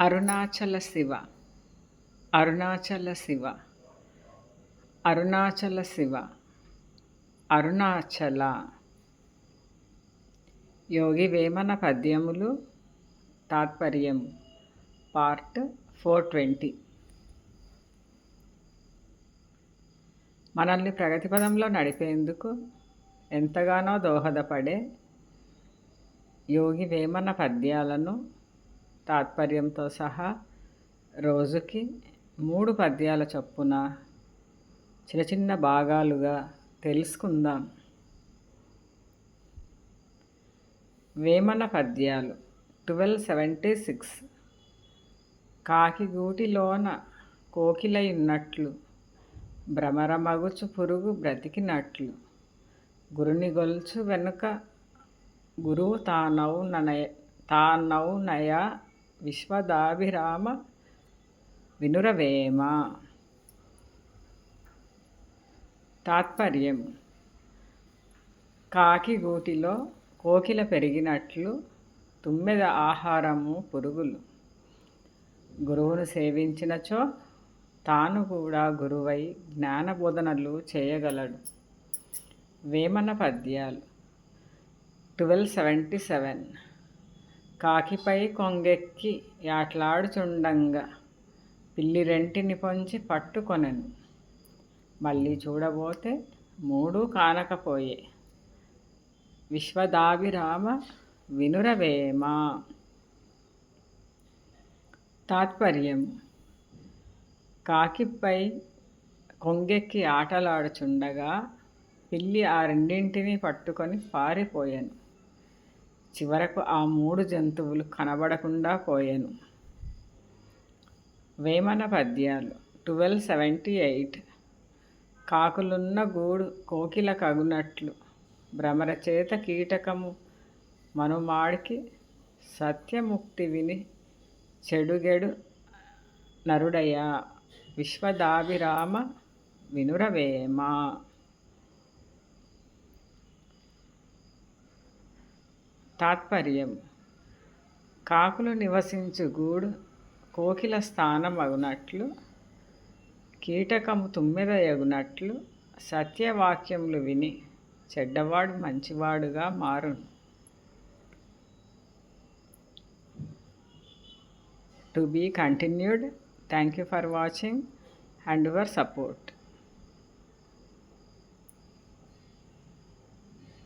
అరుణాచల శివ. అరుణాచల శివ. అరుణాచల శివ. అరుణాచల. యోగి వేమన పద్యములు తాత్పర్యం. Part four twenty. మనల్ని ప్రగతి పదంలో నడిపేందుకు ఎంతగానో దోహదపడే యోగి వేమన పద్యాలను తాత్పర్యంతో సహా రోజుకి మూడు పద్యాల చొప్పున చిన్న చిన్న భాగాలుగా తెలుసుకుందాం. వేమన పద్యాలు ట్వెల్వ్ సెవెంటీ సిక్స్. కాకిగూటిలోన కోకిలై ఉన్నట్లు భ్రమరమగుచు పురుగు బ్రతికినట్లు గురుని గొలుచు వెనుక గురువు తానౌనయ తానౌనయ విశ్వదాభిరామ వినురవేమ. తాత్పర్యం. కాకి గూటిలో కోకిల పెరిగినట్లు తుమ్మెద ఆహారము పురుగులు. గురువును సేవించినచో తాను కూడా గురువై జ్ఞానబోధనలు చేయగలడు. వేమన పద్యాలు. Twelve seventy seven. కాకిపై కొంగెక్కి యాట్లాడుచుండంగా. పిల్లి రెంటిని పొంచి పట్టుకొనెను. మళ్ళీ చూడబోతే మూడు కానకపోయే. విశ్వదాభిరామ వినురవేమ? తాత్పర్యం. కాకిపై కొంగెక్కి ఆటలాడుచుండగా పిల్లి ఆ రెండింటిని పట్టుకొని పారిపోయాను. చివరకు ఆ మూడు జంతువులు కనబడకుండా పోయాను. వేమన పద్యాలు ట్వెల్వ్ సెవెంటీ ఎయిట్. కాకులున్న గూడు కోకిల కగునట్లు. భ్రమర చేత కీటకము మనుమాడికి సత్యముక్తి విని చెడుగెడు నరుడయ్యా విశ్వదాభిరామ వినురవేమ. తాత్పర్యం. కాకులు నివసించు గూడు కోకిల స్థానం అగునట్లు కీటకము తుమ్మెదయగునట్లు సత్యవాక్యములు విని చెడ్డవాడు మంచివాడుగా మారును. To be continued. Thank you for watching and your support.